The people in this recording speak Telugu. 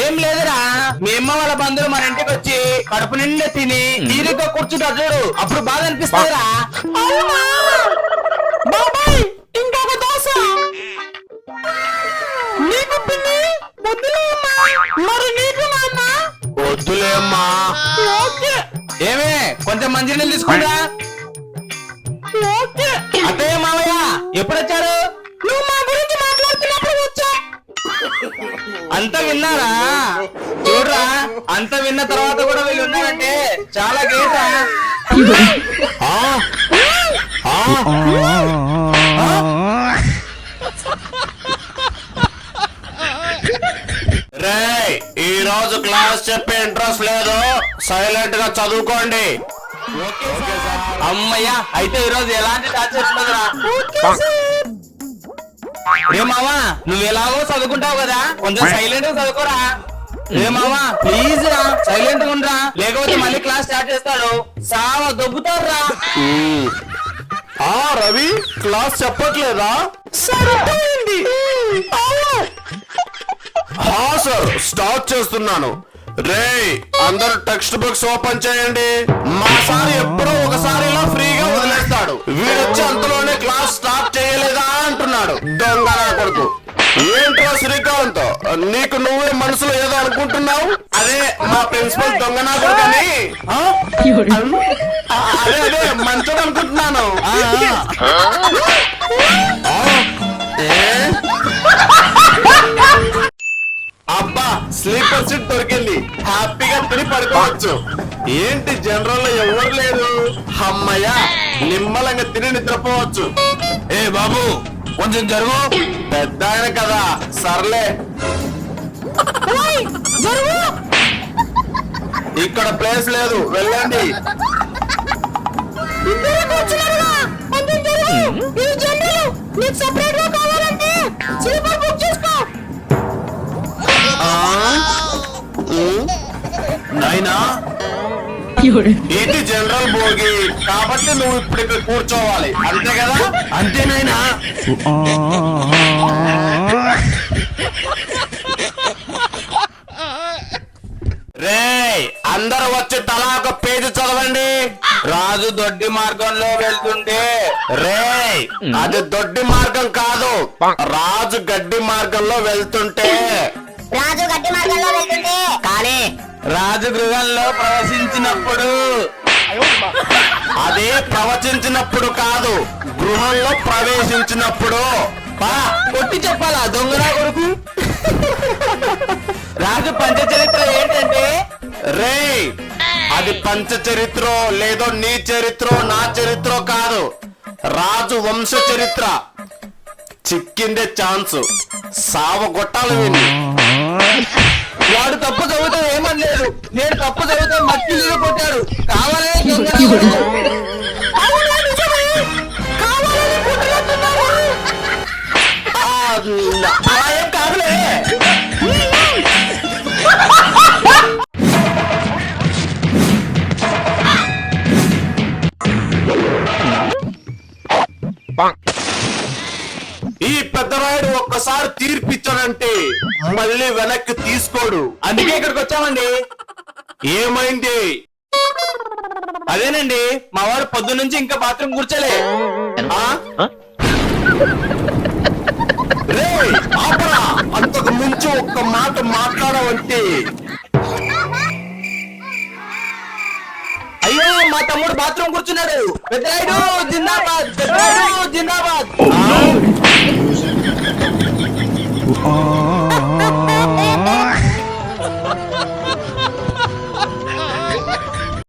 ఏం లేదురా. మీ అమ్మ వాళ్ళ బంధువులు మన ఇంటికి వచ్చి కడుపు నిండా తిని తీరిగ్గా కూర్చుంటారు చూడు. అప్పుడు బాధ అనిపిస్తుందిరా. బాబాయ్ ఇంకొక దోశ. నీకు పిన్ని వద్దులేమ్మా మరి నీకు నాన్న? వద్దులేమ్మా ఓకే. ఏమే కొంచెం మంచినీళ్ళు తీసుకుంటా. అంత విన్నారా? చూడరా అంత విన్న తర్వాత కూడా వీళ్ళు ఉన్నారంటే చాలా? ఆ? రేయ్ ఈ రోజు క్లాస్ చెప్పే ఇంట్రెస్ట్ లేదు. సైలెంట్గా చదువుకోండి. అమ్మయ్యా అయితే ఈ రోజు ఎలాంటి టార్చర్ ఉండదురా రే మామా నువ్వు ఎలాగో చదువుకుంటావు కదా. కొంచెం సైలెంట్గా చదువుకోరా. రే మామా ప్లీజ్ రా సైలెంట్గా ఉండరా. లేకపోతే మళ్ళీ క్లాస్ స్టార్ట్ చేస్తాడు. సావ దొబ్బుతారా ఆ రవి క్లాస్ చెప్పట్లేదా? సరిపోయింది. హా సార్ స్టార్ట్ చేస్తున్నాను. రే అందరు టెక్స్ట్ బుక్స్ ఓపెన్ చేయండి. మా సార్ ఎప్పుడో ఒకసారి ఇలా ఫ్రీగా వదిలేస్తాడు. వీడొచ్చి అంతలోనే క్లాస్ స్టార్ట్ చేయలేదా? అంటున్నాడు. దొంగ కొడుకు. ఏంట్రా శ్రీకాంత్ నీకు నువ్వే మనసులో ఏదో అనుకుంటున్నావు? అదే మా ప్రిన్సిపల్ దొంగ కొడుకని అదే అదే మంచోడు అనుకుంటున్నాను. అబ్బా స్లీపర్ సీట్ దొరికింది. హ్యాపీగా తిని పడుకోవచ్చు. ఏంటి జనరల్లో ఎవరు లేరు? అమ్మయ్య నిమ్మలంగా తిని నిద్రపోవచ్చు. ఏ బాబు కొంచెం జరుగు. పెద్ద ఆయన కదా. సర్లే. ఇక్కడ ప్లేస్ లేదు. వెళ్ళండి. నాయనా ఇది జనరల్ భోగి కాబట్టి నువ్వు ఇప్పుడు ఇక్కడ కూర్చోవాలి. అంతే కదా? అంతేనాయనా రేయ్ అందరూ వచ్చి తలా ఒక పేజీ చదవండి. రాజు దొడ్డి మార్గంలో వెళ్తుంటే రేయ్ అది దొడ్డి మార్గం కాదు. రాజు గడ్డి మార్గంలో వెళ్తుంటే. రాజు గడ్డి మార్గంలో వెళ్తుంటే. కానీ రాజు గృహంలో ప్రవేశించినప్పుడు అదే ప్రవచించినప్పుడు కాదు గృహంలో ప్రవేశించినప్పుడు. పా. కొట్టి చెప్పాలా? దొంగరా కొడుకు? రాజు పంచ చరిత్ర ఏంటంటే? రేయ్ అది పంచ చరిత్ర లేదో నీ చరిత్ర నా చరిత్ర కాదు. రాజు వంశ చరిత్ర. చిక్కిందే ఛాన్స్. సావ గొట్టాలు విని వాడు తప్పు నేను తప్పు చదివితే మట్టి నీళ్ళు కొట్టాడు. కావాలనే దొంగరా కొడుకు. ఆ, అలా ఏం కాదులే. ఈ పెద్దరాయుడు ఒక్కసారి తీర్పిచ్చాడంటే మళ్ళీ వెనక్కి తీసుకోడు. అందుకే ఇక్కడికి వచ్చామండి. ఏమైంది? అదేనండి మా వాడు పొద్దు నుంచి ఇంకా బాత్రూమ్ కూర్చోలే. అంతకు ముందు ఒక్క మాట మాట్లాడవంటే అయ్యో మా తమ్ముడు బాత్రూమ్ కూర్చున్నాడు. పెద్దరాయుడు జిందాబాద్ పెద్దరాయుడు జిందాబాద్. ఆ?